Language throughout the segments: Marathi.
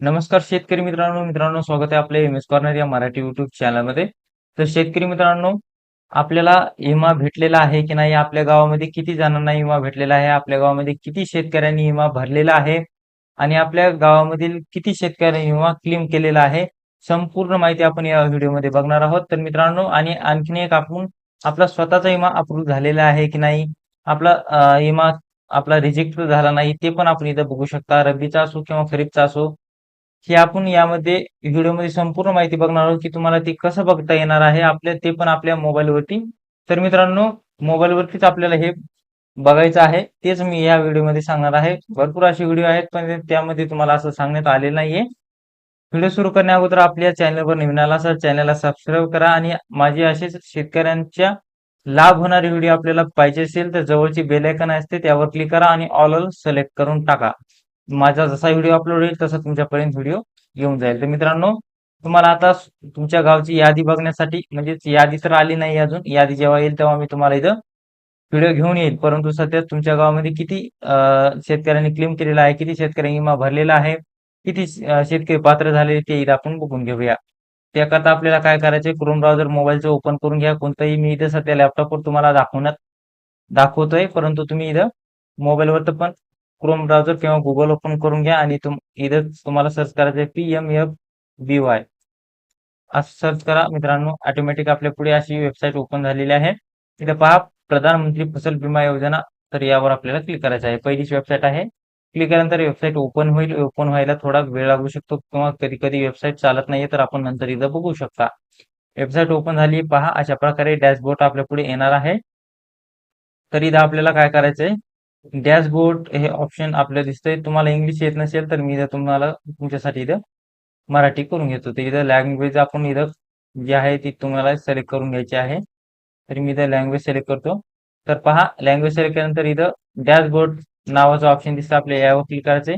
नमस्कार शेतकरी मित्रांनो मित्रांनो स्वागत आहे आपल्या एम एस कॉर्नर या मराठी युट्यूब चॅनलमध्ये तर शेतकरी मित्रांनो आपल्याला विमा भेटलेला आहे की नाही? आपल्या गावामध्ये किती जणांना विमा भेटलेला आहे? आपल्या गावामध्ये किती शेतकऱ्यांनी विमा भरलेला आहे? आणि आपल्या गावामधील किती शेतकऱ्यांनी विमा क्लेम केलेला आहे? संपूर्ण माहिती आपण या व्हिडिओमध्ये बघणार आहोत. तर मित्रांनो आणि आणखीन एक आपण आपला स्वतःचा विमा अप्रूव्ह झालेला आहे की नाही? आपला विमा आपला रिजेक्ट झाला नाही ते पण आपण इथं बघू शकता. रब्बीचा असो किंवा खरीपचा असो ही आपण यामध्ये व्हिडिओमध्ये संपूर्ण माहिती बघणार आहोत की तुम्हाला ते कसं बघता येणार आहे आपल्या ते पण आपल्या मोबाईलवरती. तर मित्रांनो मोबाईलवरतीच आपल्याला हे बघायचं आहे तेच मी या व्हिडिओमध्ये सांगणार आहे. भरपूर असे व्हिडिओ आहेत पण त्यामध्ये तुम्हाला असं सांगण्यात आलेलं नाहीये. व्हिडिओ सुरू करण्या अगोदर आपल्या चॅनलवर नवीन आला असेल चॅनलला सबस्क्राईब करा आणि माझे असेच शेतकऱ्यांच्या लाभ होणारे व्हिडिओ आपल्याला पाहिजे असेल तर जवळची बेलायकन असते त्यावर क्लिक करा आणि ऑल ऑल सिलेक्ट करून टाका. माझा जसा व्हिडिओ अपलोड होईल तसा तुमच्यापर्यंत व्हिडिओ येऊन जाईल. तर मित्रांनो तुम्हाला आता तुमच्या गावची यादी बघण्यासाठी म्हणजेच यादी तर आली नाही अजून. यादी जेव्हा येईल तेव्हा मी तुम्हाला इथं व्हिडिओ घेऊन येईल. परंतु सध्या तुमच्या गावामध्ये किती शेतकऱ्यांनी क्लेम केलेला आहे किती शेतकऱ्यांनी विमा भरलेला आहे किती शेतकरी पात्र झाले ते इथं आपण बघून घेऊया. त्याकरता आपल्याला काय करायचे क्रोम ब्राउझर मोबाईलचं ओपन करून घ्या. कोणतंही मी इथं सध्या लॅपटॉपवर तुम्हाला दाखवण्यात दाखवतोय. परंतु तुम्ही इथं मोबाईलवर पण क्रोम ब्राउझर किंवा गुगल ओपन करून घ्या आणि तुम इथं तुम्हाला सर्च करायचं आहे P M F B Y असं सर्च करा. मित्रांनो ऑटोमॅटिक आपल्या पुढे अशी वेबसाईट ओपन झालेली आहे. इथं पहा प्रधानमंत्री फसल विमा योजना. तर यावर आपल्याला क्लिक करायचं आहे. पहिलीच वेबसाईट आहे. क्लिक केल्यानंतर वेबसाईट ओपन होईल. ओपन व्हायला थोडा वेळ लागू शकतो किंवा कधी कधी वेबसाईट चालत नाहीये तर आपण नंतर इथं बघू शकता. वेबसाईट ओपन झाली. पहा अशा प्रकारे डॅशबोर्ड आपल्या पुढे येणार आहे. तर इथं आपल्याला काय करायचंय? डॅशबोर्ड हे ऑप्शन आपल्याला दिसतंय. तुम्हाला इंग्लिश येत नसेल तर मी इथं तुम्हाला तुमच्यासाठी इथं मराठी करून घेतो. तर इथं लँग्वेज आपण इथं जी आहे ती तुम्हाला सिलेक्ट करून घ्यायची आहे. तर मी इथं लँग्वेज सिलेक्ट करतो. तर पहा लँग्वेज सिलेक्ट केल्यानंतर इथं डॅशबोर्ड नावाचं ऑप्शन दिसतं आपल्याला. यावर क्लिक करायचंय.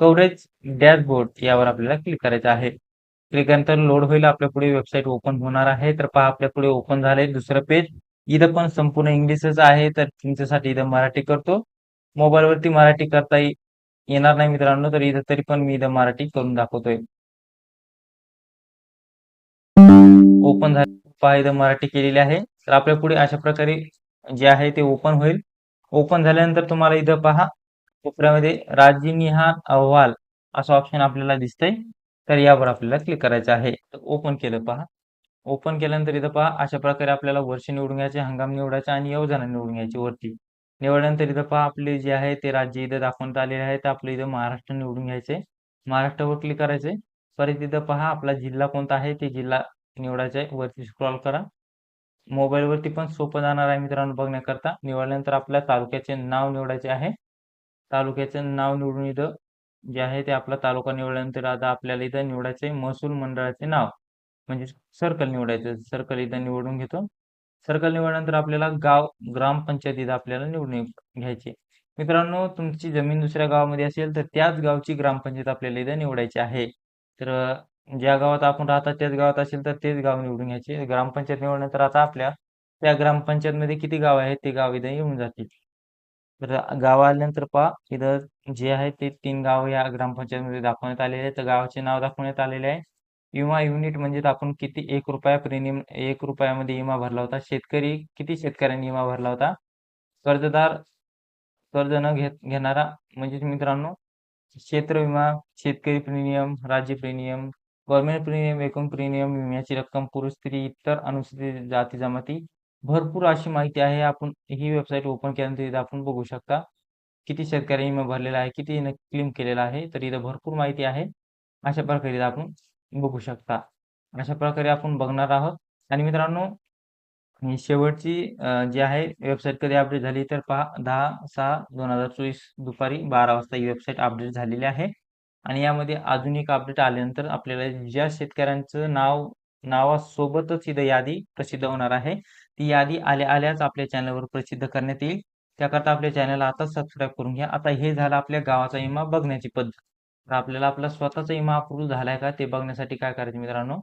कव्हरेज डॅशबोर्ड यावर आपल्याला क्लिक करायचं आहे. क्लिक केल्यानंतर लोड होईल. आपल्या पुढे वेबसाईट ओपन होणार आहे. तर पहा आपल्या पुढे ओपन झालंय. दुसरं पेज इथं पण संपूर्ण इंग्लिशच आहे. तर तुमच्यासाठी इथं मराठी करतो. मोबाईलवरती मराठी करता येणार नाही मित्रांनो तर इथं तरी पण मी इथं मराठी करून दाखवतोय. ओपन झाले. पहा इथं मराठी केलेली आहे. तर आपल्या पुढे अशा प्रकारे जे आहे ते ओपन होईल. ओपन झाल्यानंतर तुम्हाला इथं पहा कोपऱ्यामध्ये राज्यनिहान अहवाल असं ऑप्शन आपल्याला दिसतंय. तर यावर आपल्याला क्लिक करायचं आहे. ओपन केलं पहा. ओपन केल्यानंतर इथं पहा अशा प्रकारे आपल्याला वर्ष निवडून घ्यायचे हंगाम निवडायचे आणि योजना निवडून घ्यायची वरती. निवडल्यानंतर इथं पहा आपले जे आहे ते राज्य इथं दाखवण्यात आलेले आहे. तर आपलं इथं महाराष्ट्र निवडून घ्यायचे. महाराष्ट्रावर क्लिक करायचे. परत इथं पहा आपला जिल्हा कोणता आहे? ते जिल्हा निवडायचा आहे. वरती स्क्रॉल करा. मोबाईलवरती पण सोपं जाणार आहे मित्रांनो बघण्याकरता. निवडल्यानंतर आपल्या तालुक्याचे नाव निवडायचे आहे. तालुक्याचे नाव निवडून इथं जे आहे ते आपला तालुका निवडल्यानंतर आता आपल्याला इथं निवडायचे महसूल मंडळाचे नाव. म्हणजे सर्कल निवडायचं. सर्कल इथं निवडून घेतो. सर्कल निवडल्यानंतर आपल्याला गाव ग्रामपंचायतीत आपल्याला निवडून घ्यायची. मित्रांनो तुमची जमीन दुसऱ्या गावामध्ये असेल तर त्याच गावची ग्रामपंचायत आपल्याला इथं निवडायची आहे. तर ज्या गावात आपण राहतात त्याच गावात असेल तर तेच गाव निवडून घ्यायचे. ग्रामपंचायत निवडल्यानंतर आता आपल्या त्या ग्रामपंचायतमध्ये किती गाव आहेत ते गाव इथं येऊन जातील. तर गाव आल्यानंतर पहा इथं जे आहे ते तीन गाव या ग्रामपंचायतमध्ये दाखवण्यात आलेले आहे तर गावाचे नाव दाखवण्यात आलेले आहे. विमा युनिट म्हणजे आपण किती एक रुपया प्रीमियम एक रुपयामध्ये विमा भरला होता. शेतकरी किती शेतकऱ्यांनी विमा भरला होता? कर्जदार कर्ज न घेत घेणारा म्हणजे मित्रांनो क्षेत्र विमा शेतकरी प्रीमियम राज्य प्रीमियम गव्हर्नमेंट प्रीमियम एकूण प्रीमियम विम्याची रक्कम पुरुष स्त्री इतर अनुसूचित जाती जमाती. भरपूर अशी माहिती आहे. आपण ही वेबसाईट ओपन केल्यानंतर इथं आपण बघू शकता. किती शेतकऱ्यांनी विमा भरलेला आहे किती क्लेम केलेला आहे तर इथं भरपूर माहिती आहे. अशा प्रकारे इथं आपण बघू शकता. अशा प्रकारे आपण बघणार आहोत. आणि मित्रांनो ही शेवटची जी आहे वेबसाईट कधी अपडेट झाली तर पहा दहा सहा दोन हजार चोवीस दुपारी बारा वाजता ही वेबसाईट अपडेट झालेली आहे. आणि यामध्ये अजून एक अपडेट आल्यानंतर आपल्याला ज्या शेतकऱ्यांचं नाव नावासोबतच इथं यादी प्रसिद्ध होणार आहे. ती यादी आल्या आल्याच आपल्या चॅनलवर प्रसिद्ध करण्यात येईल. त्याकरता आपल्या चॅनलला आता सबस्क्राईब करून घ्या. आता हे झालं आपल्या गावाचा विमा बघण्याची पद्धत. तर आपल्याला आपला स्वतःचा विमा अप्रूव्ह झालाय का ते बघण्यासाठी काय करायचं मित्रांनो?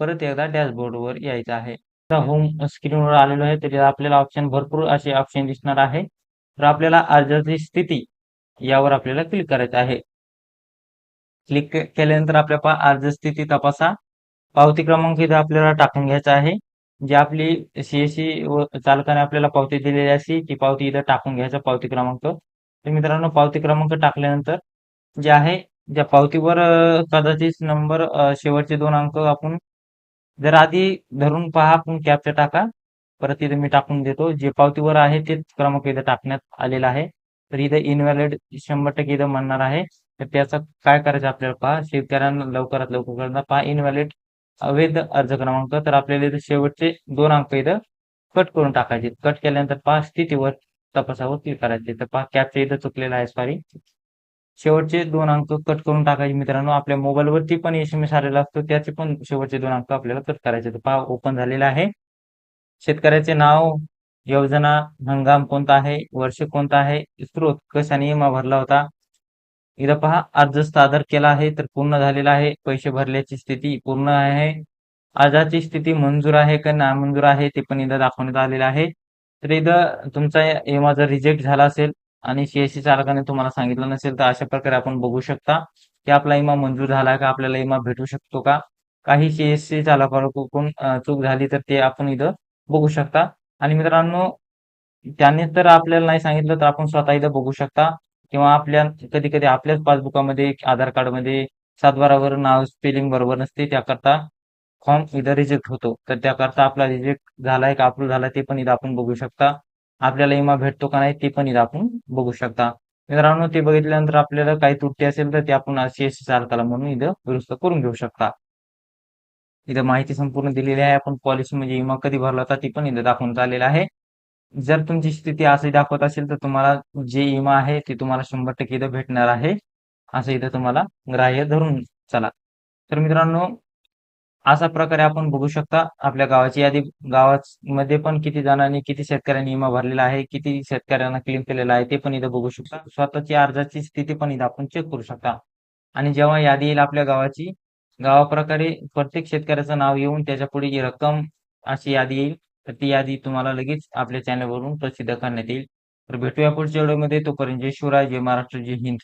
परत एकदा डॅशबोर्डवर यायचं आहे. होम स्क्रीनवर आलेलो आहे त्याच्यात आपल्याला ऑप्शन भरपूर असे ऑप्शन दिसणार आहे. तर आपल्याला अर्जाची स्थिती यावर आपल्याला क्लिक करायचं आहे. क्लिक केल्यानंतर आपल्या पहा अर्ज स्थिती तपासा. पावती क्रमांक इथं आपल्याला टाकून घ्यायचा आहे. जी आपली सीएससी चालकाने आपल्याला पावती दिलेली असते ती पावती इथं टाकून घ्यायचा पावती क्रमांक. तर मित्रांनो पावती क्रमांक टाकल्यानंतर जे आहे ज्या पावतीवर कदाचित नंबर शेवटचे दोन अंक आपण जर आधी धरून पहा आपण कॅपचा टाका. परत इथं मी टाकून देतो. जे पावतीवर आहे ते क्रमांक इथं टाकण्यात आलेला आहे. तर इथं इनव्हॅलिड शंभर टक्के इथं म्हणणार आहे. तर त्याचं काय करायचं आपल्याला पहा? शेतकऱ्यांना लवकरात लवकर करता पहा. इनव्हॅलिड अवैध अर्ज क्रमांक. तर आपल्याला इथं शेवटचे दोन अंक इथं कट करून टाकायचे. कट केल्यानंतर पहा स्थितीवर तपासावर क्लिक करायचे. तर पहा कॅपचा इथं चुकलेला आहे. सॉरी शेवटचे दोन अंक कट करून टाकायचे मित्रांनो. आपल्या मोबाईलवरती पण एस एम एस आलेला असतो. त्याचे पण शेवटचे दोन अंक आपल्याला कट करायचे तर पहा ओपन झालेला आहे. शेतकऱ्याचे नाव योजना हंगाम कोणता आहे? वर्ष कोणता आहे? स्त्रोत कशाने विमा भरला होता? इथं पहा अर्ज सादर केला आहे तर पूर्ण झालेला आहे. पैसे भरल्याची स्थिती पूर्ण आहे. अर्जाची स्थिती मंजूर आहे का नामंजूर आहे ते पण इथं दाखवण्यात आलेलं आहे. तर इथं तुमचा विमा जर रिजेक्ट झाला असेल आणि सीएससी चालकाने तुम्हाला सांगितलं नसेल तर अशा प्रकारे आपण बघू शकता की आपला इमा मंजूर झाला का आपल्याला इमा भेटू शकतो का? काही सीएससी चालकाकडून चूक झाली तर ते आपण इथं बघू शकता. आणि मित्रांनो त्याने तर आपल्याला नाही सांगितलं तर आपण स्वतः इथं बघू शकता. किंवा आपल्या कधी कधी आपल्याच पासबुकामध्ये आधार कार्डमध्ये सातबारावर नाव स्पेलिंग बरोबर नसते त्याकरता फॉर्म इथं रिजेक्ट होतो. तर त्याकरता आपला रिजेक्ट झालाय का अप्रूव्ह झालाय ते पण इथं आपण बघू शकता. आपल्याला इमा भेटतो का नाही ते पण इथं आपण बघू शकता. मित्रांनो ते बघितल्यानंतर आपल्याला काही तुटी असेल तर ते आपण सीएससी चालकाला म्हणून इथं दुरुस्त करून घेऊ शकता. इथं माहिती संपूर्ण दिलेली आहे. आपण पॉलिसी म्हणजे विमा कधी भरला होता ती पण इथं दाखवून चाललेला आहे. जर तुमची स्थिती अशी दाखवत असेल तर तुम्हाला जे विमा आहे ते तुम्हाला शंभर टक्के इथं भेटणार आहे. असं इथं तुम्हाला ग्राह्य धरून चला. तर मित्रांनो अशा प्रकारे आपण बघू शकता आपल्या गावाची यादी गावामध्ये पण किती जणांनी किती शेतकऱ्यांनी विमा भरलेला आहे किती शेतकऱ्यांना क्लेम केलेला आहे ते पण इथं बघू शकता. स्वतःची अर्जाची स्थिती पण इथं आपण चेक करू शकता. आणि जेव्हा यादी येईल आपल्या गावाची गावाप्रकारे प्रत्येक शेतकऱ्याचं नाव येऊन त्याच्या पुढे जी रक्कम अशी यादी येईल तर ती यादी तुम्हाला लगेच आपल्या चॅनलवरून प्रसिद्ध करण्यात येईल. तर भेटूया पुढच्या व्हिडिओमध्ये. तोपर्यंत जय शिवराय जय महाराष्ट्र जय हिंद.